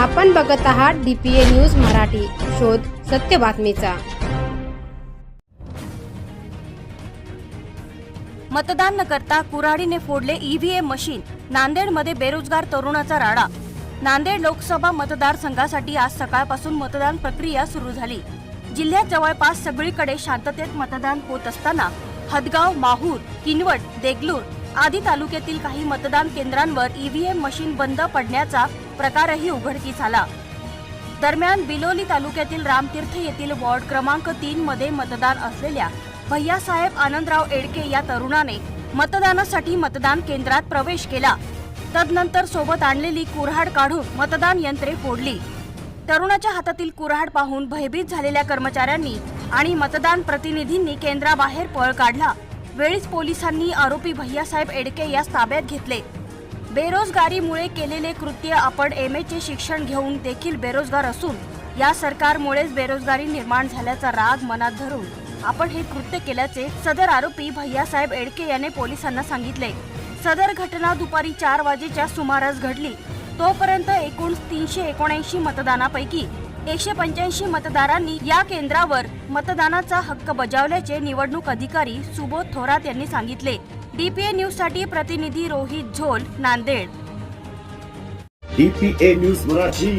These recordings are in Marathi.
आपण बघत आहात डीपीए न्यूज मराठी. शोध सत्य बातमीचा. मतदान न करता कुऱ्हाडीने फोडले ईव्हीएम मशीन. नांदेडमध्ये बेरोजगार तरुणाचा राडा. नांदेड लोकसभा मतदारसंघासाठी आज सकाळपासून मतदान प्रक्रिया सुरू झाली. जिल्ह्यात जवळपास सगळीकडे शांततेत मतदान होत असताना हदगाव माहूर किनवट देगलूर आदी तालुक्यातील काही मतदान केंद्रांवर ईव्हीएम मशीन बंद पडण्याचा प्रकारही उघडकीस आला. दरम्यान बिलोली तालुक्यातील रामतीर्थ येथील वॉर्ड क्रमांक तीन मध्ये मतदान असलेल्या भैयासाहेब आनंदराव एडके या तरुणाने मतदानासाठी मतदान केंद्रात प्रवेश केला. तदनंतर सोबत आणलेली कुऱ्हाड काढून मतदान यंत्रे फोडली. तरुणाच्या हातातील कुऱ्हाड पाहून भयभीत झालेल्या कर्मचाऱ्यांनी आणि मतदान प्रतिनिधींनी केंद्राबाहेर पळ काढला. वेळीच पोलिसांनी आरोपी भैयासाहेब एडके यास ताब्यात घेतले. बेरोजगारीमुळे केलेले कृत्य आपण एम एचे शिक्षण घेऊन देखील बेरोजगार असून या सरकारमुळेच बेरोजगारी निर्माण झाल्याचा राग मनात धरून आपण हे कृत्य केल्याचे सदर आरोपी भैयासाहेब एडके याने पोलिसांना सांगितले. सदर घटना दुपारी चार वाजेच्या सुमारास घडली. तोपर्यंत एकूण तीनशे एकोणऐंशी मतदानापैकी एकशे पंच्याऐंशी मतदारांनी या केंद्रावर मतदानाचा हक्क बजावल्याचे निवडणूक अधिकारी सुबोध थोरात यांनी सांगितले. डीपीए न्यूजसाठी प्रतिनिधी रोहित झोल नांदेड. डीपीए न्यूज मराठी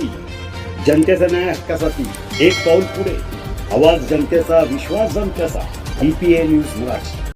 जनतेचा न्याय हक्कासाठी. एक पाऊल पुढे. आवाज जनतेचा विश्वास जनतेचा. DPA news Marathi.